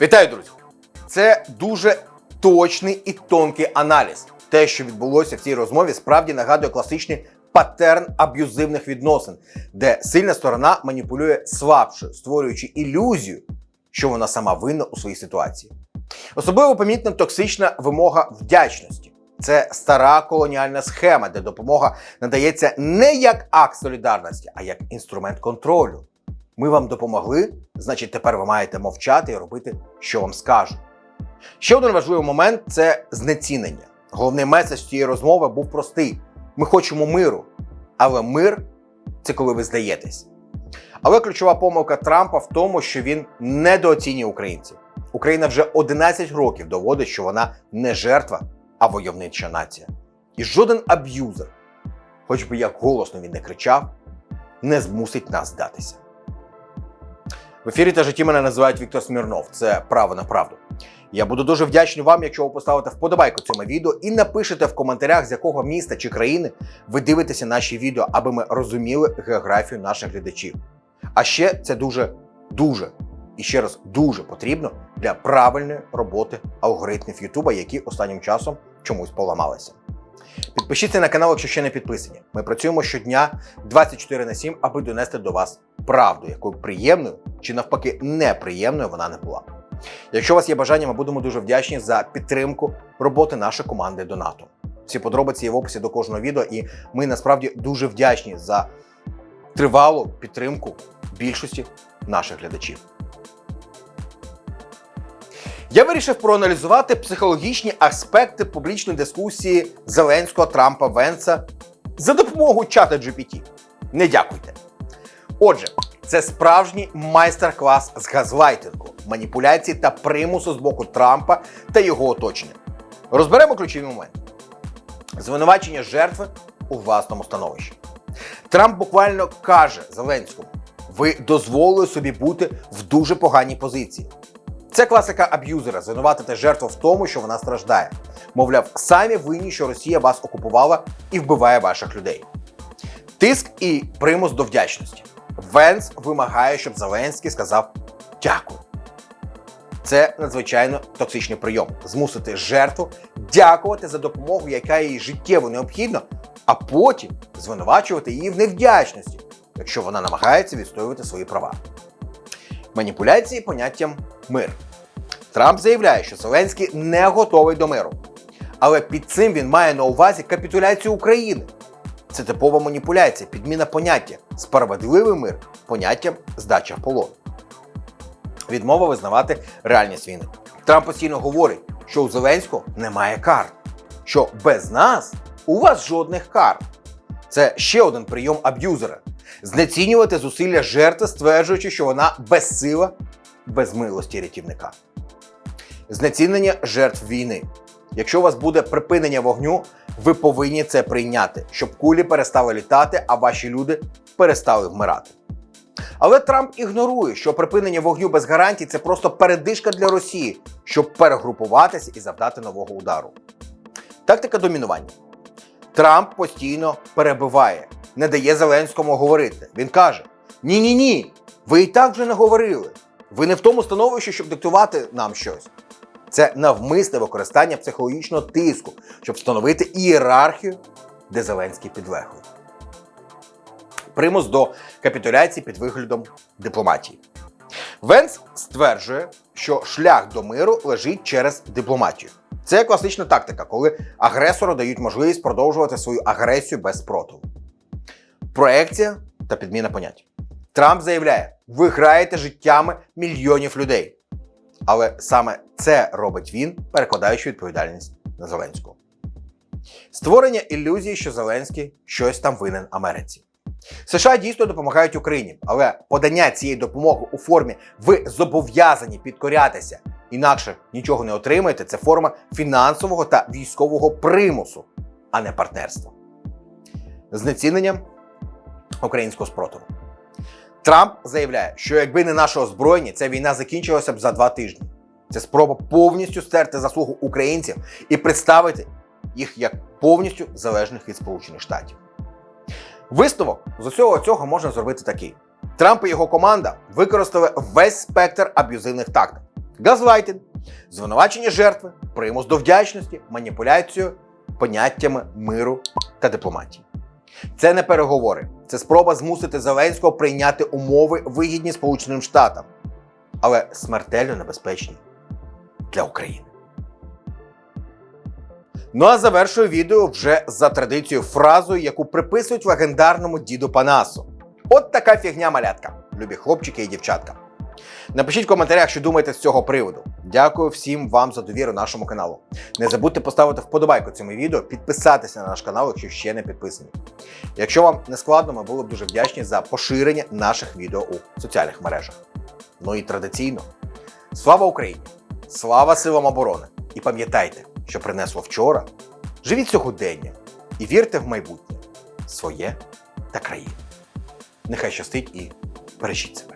Вітаю, друзі! Це дуже точний і тонкий аналіз. Те, що відбулося в цій розмові, справді нагадує класичний паттерн аб'юзивних відносин, де сильна сторона маніпулює слабшою, створюючи ілюзію, що вона сама винна у своїй ситуації. Особливо помітна токсична вимога вдячності. Це стара колоніальна схема, де допомога надається не як акт солідарності, а як інструмент контролю. Ми вам допомогли, значить, тепер ви маєте мовчати і робити, що вам скажуть. Ще один важливий момент це знецінення. Головний меседж цієї розмови був простий: ми хочемо миру, але мир це коли ви здаєтесь. Але ключова помилка Трампа в тому, що він недооцінює українців. Україна вже 11 років доводить, що вона не жертва, а войовнича нація. І жоден аб'юзер, хоч би як голосно він не кричав, не змусить нас здатися. В ефірі та житті мене називають Віктор Смірнов. Це право на правду. Я буду дуже вдячний вам, якщо ви поставите вподобайку цьому відео і напишете в коментарях, з якого міста чи країни ви дивитеся наші відео, аби ми розуміли географію наших глядачів. А ще це дуже, дуже і ще раз дуже потрібно для правильної роботи алгоритмів Ютуба, які останнім часом чомусь поламалися. Підпишіться на канал, якщо ще не підписані. Ми працюємо щодня 24 на 7, аби донести до вас правду, якою приємною чи навпаки неприємною вона не була. Якщо у вас є бажання, ми будемо дуже вдячні за підтримку роботи нашої команди Донату. Всі подробиці є в описі до кожного відео, і ми насправді дуже вдячні за тривалу підтримку більшості наших глядачів. Я вирішив проаналізувати психологічні аспекти публічної дискусії Зеленського Трампа Венса за допомогою чата GPT. Не дякуйте. Отже, це справжній майстер-клас з газлайтингу, маніпуляції та примусу з боку Трампа та його оточення. Розберемо ключові моменти. Звинувачення жертви у власному становищі. Трамп буквально каже Зеленському: ви дозволили собі бути в дуже поганій позиції. Це класика аб'юзера звинуватити жертву в тому, що вона страждає. Мовляв, самі винні, що Росія вас окупувала і вбиває ваших людей. Тиск і примус до вдячності. Венс вимагає, щоб Зеленський сказав дякую. Це надзвичайно токсичний прийом змусити жертву дякувати за допомогу, яка їй життєво необхідна, а потім звинувачувати її в невдячності, якщо вона намагається відстоювати свої права. Маніпуляції поняттям мир. Трамп заявляє, що Зеленський не готовий до миру. Але під цим він має на увазі капітуляцію України. Це типова маніпуляція, підміна поняття справедливий мир поняттям здача в полон. Відмова визнавати реальність війни. Трамп постійно говорить, що у Зеленського немає карт, що без нас у вас жодних карт. Це ще один прийом аб'юзера знецінювати зусилля жертви, стверджуючи, що вона безсила, без милості рятівника. Знецінення жертв війни. Якщо у вас буде припинення вогню, ви повинні це прийняти, щоб кулі перестали літати, а ваші люди перестали вмирати. Але Трамп ігнорує, що припинення вогню без гарантій це просто передишка для Росії, щоб перегрупуватися і завдати нового удару. Тактика домінування. Трамп постійно перебиває, не дає Зеленському говорити. Він каже: Ні, ні, ні, ви і так вже не говорили. Ви не в тому становищі, щоб диктувати нам щось. Це навмисне використання психологічного тиску, щоб встановити ієрархію, де Зеленський підлеглий. Примус до капітуляції під виглядом дипломатії. Венс стверджує, що шлях до миру лежить через дипломатію. Це класична тактика, коли агресору дають можливість продовжувати свою агресію без спротиву. Проекція та підміна понять. Трамп заявляє, ви граєте життями мільйонів людей. Але саме це робить він, перекладаючи відповідальність на Зеленського. Створення ілюзії, що Зеленський щось там винен Америці. США дійсно допомагають Україні, але подання цієї допомоги у формі ви зобов'язані підкорятися, інакше нічого не отримаєте. Це форма фінансового та військового примусу, а не партнерства. Знецінення українського спротиву. Трамп заявляє, що якби не наше озброєння, ця війна закінчилася б за два тижні. Це спроба повністю стерти заслугу українців і представити їх як повністю залежних від Сполучених Штатів. Висновок з усього цього можна зробити такий: Трамп і його команда використали весь спектр аб'юзивних тактик. Газлайтинг, звинувачення жертви, примус до вдячності, маніпуляцію поняттями миру та дипломатії. Це не переговори, це спроба змусити Зеленського прийняти умови вигідні Сполученим Штатам, але смертельно небезпечні для України. Ну а завершую відео вже за традицією фразою, яку приписують легендарному діду Панасу. От така фігня малятка, любі хлопчики і дівчатка. Напишіть в коментарях, що думаєте з цього приводу. Дякую всім вам за довіру нашому каналу. Не забудьте поставити вподобайку цьому відео, підписатися на наш канал, якщо ще не підписані. Якщо вам не складно, ми були б дуже вдячні за поширення наших відео у соціальних мережах. Ну і традиційно, слава Україні! Слава силам оборони! І пам'ятайте, що принесло вчора. Живіть сьогодення і вірте в майбутнє своє та країну. Нехай щастить і бережіть себе.